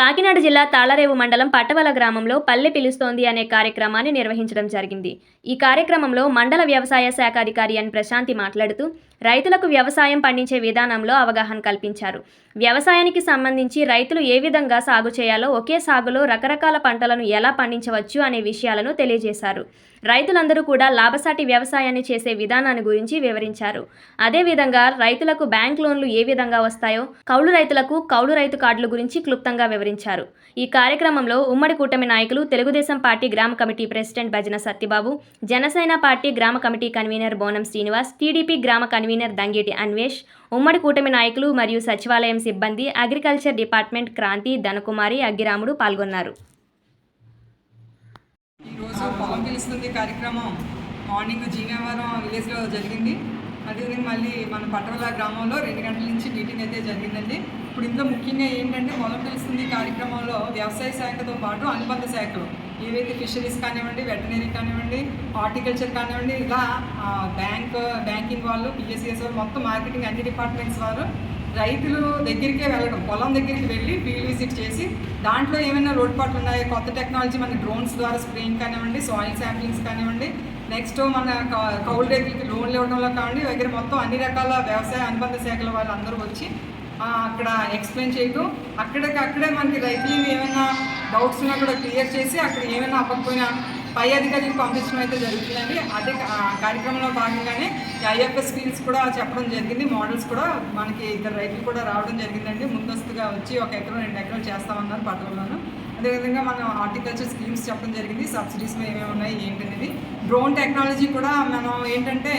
కాకినాడ జిల్లా తాళరేవు మండలం పట్టవల గ్రామంలో పల్లె పిలుస్తోంది అనే కార్యక్రమాన్ని నిర్వహించడం జరిగింది. ఈ కార్యక్రమంలో మండల వ్యవసాయ శాఖ అధికారి ఎన్. ప్రశాంతి మాట్లాడుతూ రైతులకు వ్యవసాయం పండించే విధానంలో అవగాహన కల్పించారు. వ్యవసాయానికి సంబంధించి రైతులు ఏ విధంగా సాగు చేయాలో ఒకే సాగులో రకరకాల పంటలను ఎలా పండించవచ్చు అనే విషయాలను తెలియజేశారు. రైతులందరూ కూడా లాభసాటి వ్యవసాయాన్ని చేసే విధానాన్ని గురించి వివరించారు. అదేవిధంగా రైతులకు బ్యాంక్ లోన్లు ఏ విధంగా వస్తాయో కౌలు రైతులకు కౌలు రైతు కార్డుల గురించి క్లుప్తంగా వివరించారు. ఈ కార్యక్రమంలో ఉమ్మడి కూటమి నాయకులు తెలుగుదేశం పార్టీ గ్రామ committee president Bhajana Satyababu Janasena party గ్రామ committee convener Bonam Srinivas TDP గ్రామ కన్వీనర్ దంగేటి అన్వేష్ ఉమ్మడి కూటమి నాయకులు మరియు సచివాలయం సిబ్బంది అగ్రికల్చర్ డిపార్ట్మెంట్ క్రాంతి ధనకుమారి అగ్గిరాముడు పాల్గొన్నారు. రోజు పొలం పిలుస్తుంది కార్యక్రమం. మార్నింగ్ జీనవరం విలేజ్లో జరిగింది. అదేవిధంగా మళ్ళీ మన పట్టవల గ్రామంలో రెండు గంటల నుంచి మీటింగ్ అయితే జరిగిందండి. ఇప్పుడు ఇందులో ముఖ్యంగా ఏంటంటే పొలం పిలుస్తుంది కార్యక్రమంలో వ్యవసాయ శాఖతో పాటు అనుబంధ శాఖలు. ఏవైతే ఫిషరీస్ కానివ్వండి వెటనరీ కానివ్వండి హార్టికల్చర్ కానివ్వండి ఇలా బ్యాంక్ బ్యాంకింగ్ వాళ్ళు పిఎస్సిఎస్ వాళ్ళు మొత్తం మార్కెటింగ్ అన్ని డిపార్ట్మెంట్స్ వారు రైతులు దగ్గరికే వెళ్ళడం పొలం దగ్గరికి వెళ్ళి ఫీల్డ్ విజిట్ చేసి దాంట్లో ఏమైనా లోటుపాట్లు ఉన్నాయో కొత్త టెక్నాలజీ మన డ్రోన్స్ ద్వారా స్ప్రేయింగ్ కానివ్వండి సాయిల్ శాంప్లింగ్స్ కానివ్వండి నెక్స్ట్ మన కౌలు రైతులకి లోన్లు ఇవ్వడంలో కానివ్వండి దగ్గర మొత్తం అన్ని రకాల వ్యవసాయ అనుబంధ శాఖల వాళ్ళు అందరూ వచ్చి అక్కడ ఎక్స్ప్లెయిన్ చేయటం. అక్కడికక్కడే మనకి రైతులు ఏమైనా డౌట్స్ ఉన్నా కూడా క్లియర్ చేసి అక్కడ ఏమైనా అవ్వకపోయినా పై అధికారికి పంపించడం అయితే జరుగుతుందండి అదే కార్యక్రమంలో భాగంగానే ఐఎఫ్ఎస్ స్కిల్స్ కూడా చెప్పడం జరిగింది. మోడల్స్ కూడా మనకి ఇద్దరు రైతులు కూడా రావడం జరిగిందండి. ముందస్తుగా వచ్చి ఒక ఎకరం రెండు ఎకరాలు చేస్తామన్నారు పట్టణంలోను. అదేవిధంగా మనం హార్టికల్చర్ స్కీమ్స్ చెప్పడం జరిగింది. సబ్సిడీస్ ఏమేమి ఉన్నాయి ఏంటనేది. డ్రోన్ టెక్నాలజీ కూడా మనం ఏంటంటే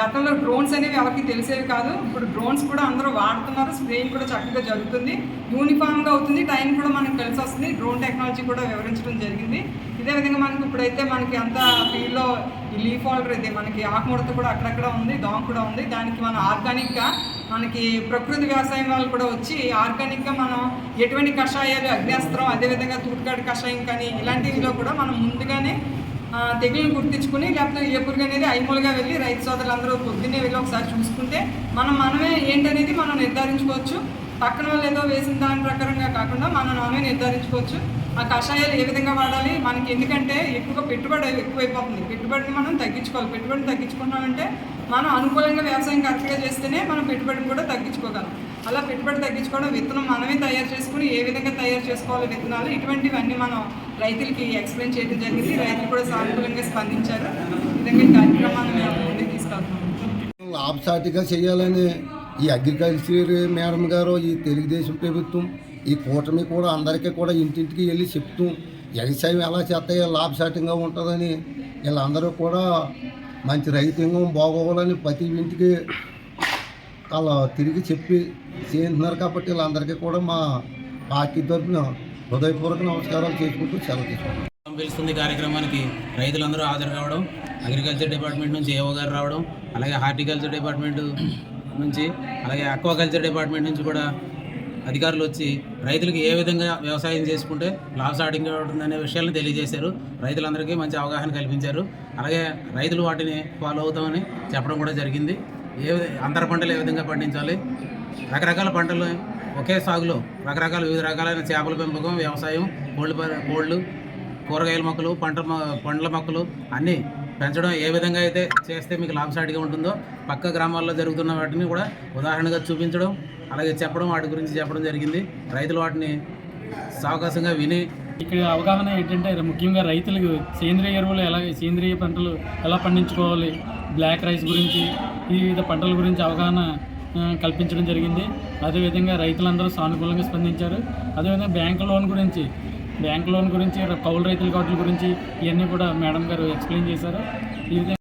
గతంలో డ్రోన్స్ అనేవి ఎవరికి తెలిసేవి కాదు. ఇప్పుడు డ్రోన్స్ కూడా అందరూ వాడుతున్నారు. స్ప్రేయింగ్ కూడా చక్కగా జరుగుతుంది. యూనిఫామ్గా అవుతుంది. టైం కూడా మనకు కలిసి వస్తుంది డ్రోన్ టెక్నాలజీ కూడా వివరించడం జరిగింది. ఇదే విధంగా మనకి ఇప్పుడైతే మనకి అంత ఫీల్డ్లో ఈ లీఫ్ ఆల్డర్ అయితే మనకి ఆకుముడత కూడా అక్కడక్కడ ఉంది దోమ కూడా ఉంది. దానికి మనం ఆర్గానిక్గా మనకి ప్రకృతి వ్యవసాయం వాళ్ళు కూడా వచ్చి ఆర్గానిక్గా మనం ఎటువంటి కషాయాలు అగ్నేస్త్రం అదేవిధంగా తూటుకాడు కషాయం కానీ ఇలాంటివిలో కూడా మనం ముందుగానే తెగులను గుర్తించుకుని లేకపోతే ఏ పురుగు అనేది ఐమూలుగా వెళ్ళి రైతు సోదరులందరూ పొద్దున్నే వెళ్ళి ఒకసారి చూసుకుంటే మనం మనమే ఏంటనేది మనం నిర్ధారించుకోవచ్చు. పక్కన వాళ్ళు ఏదో వేసిన దాని ప్రకారంగా కాకుండా మనం మనమే నిర్ధారించుకోవచ్చు. ఆ కషాయాలు ఏ విధంగా వాడాలి? మనకి ఎందుకంటే ఎక్కువగా పెట్టుబడి ఎక్కువైపోతుంది. పెట్టుబడిని మనం తగ్గించుకోవాలి. పెట్టుబడిని తగ్గించుకున్నామంటే మనం అనుకూలంగా వ్యవసాయం కరెక్ట్గా చేస్తేనే మనం పెట్టుబడిని కూడా తగ్గించుకోగలం. అలా పెట్టుబడి తగ్గించుకోవడం విత్తనం మనమే తయారు చేసుకుని ఏ విధంగా తయారు చేసుకోవాలి విత్తనాలు ఇటువంటివన్నీ మనం రైతులకి ఎక్స్ప్లెయిన్ చేయడం జరిగింది. రైతులు కూడా సానుకూలంగా స్పందించారు. విధంగా ఈ కార్యక్రమాన్ని మేము ముందుకు తీసుకెళ్తున్నాం. లాభసాటిగా చేయాలని ఈ అగ్రికల్చర్ మేడం గారు ఈ తెలుగుదేశం ప్రభుత్వం ఈ కూటమి కూడా అందరికీ కూడా ఇంటింటికి వెళ్ళి చెప్తూ వ్యవసాయం ఎలా చేస్తాయో లాభసాటిగా ఉంటుందని వీళ్ళందరూ కూడా మంచి రైతాంగం బాగోవాలని ప్రతి ఇంటికి అలా తిరిగి చెప్పి చేస్తున్నారు కాబట్టి వీళ్ళందరికీ కూడా మా పార్టీ తరఫున హృదయపూర్వక నమస్కారాలు చేసుకుంటూ సెలవు తీసుకుంటాం పిలుస్తుంది కార్యక్రమానికి రైతులందరూ హాజరు కావడం అగ్రికల్చర్ డిపార్ట్మెంట్ నుంచి ఏఓ గారు రావడం అలాగే హార్టికల్చర్ డిపార్ట్మెంట్ నుంచి అలాగే అక్వాకల్చర్ డిపార్ట్మెంట్ నుంచి కూడా అధికారులు వచ్చి రైతులకు ఏ విధంగా వ్యవసాయం చేసుకుంటే లాభసాటిగా ఉంటుందనే విషయాలను తెలియజేశారు. రైతులందరికీ మంచి అవగాహన కల్పించారు. అలాగే రైతులు వాటిని ఫాలో అవుతామని చెప్పడం కూడా జరిగింది. ఏ అంతర పంటలు ఏ విధంగా పండించాలి? రకరకాల పంటలు ఒకే సాగులో రకరకాల వివిధ రకాలైన చేపల పెంపకం వ్యవసాయం కోళ్ళు కోళ్ళు కూరగాయల మొక్కలు పంట పండ్ల మొక్కలు అన్నీ పెంచడం ఏ విధంగా అయితే చేస్తే మీకు లాభసాటిగా ఉంటుందో పక్క గ్రామాల్లో జరుగుతున్న వాటిని కూడా ఉదాహరణగా చూపించడం అలాగే చెప్పడం వాటి గురించి చెప్పడం జరిగింది. రైతులు వాటిని సావకాశంగా విని ఇక్కడ అవగాహన ఏంటంటే ముఖ్యంగా రైతులకు సేంద్రియ ఎరువులు ఎలా సేంద్రియ పంటలు ఎలా పండించుకోవాలి బ్లాక్ రైస్ గురించి వివిధ పంటల గురించి అవగాహన కల్పించడం జరిగింది. అదేవిధంగా రైతులందరూ సానుకూలంగా స్పందించారు. అదేవిధంగా బ్యాంకు లోన్ గురించి బ్యాంక్ లోన్ గురించి కౌలు రైతుల కార్డుల గురించి ఇవన్నీ కూడా మేడం గారు ఎక్స్ప్లెయిన్ చేశారు. ఈ విధంగా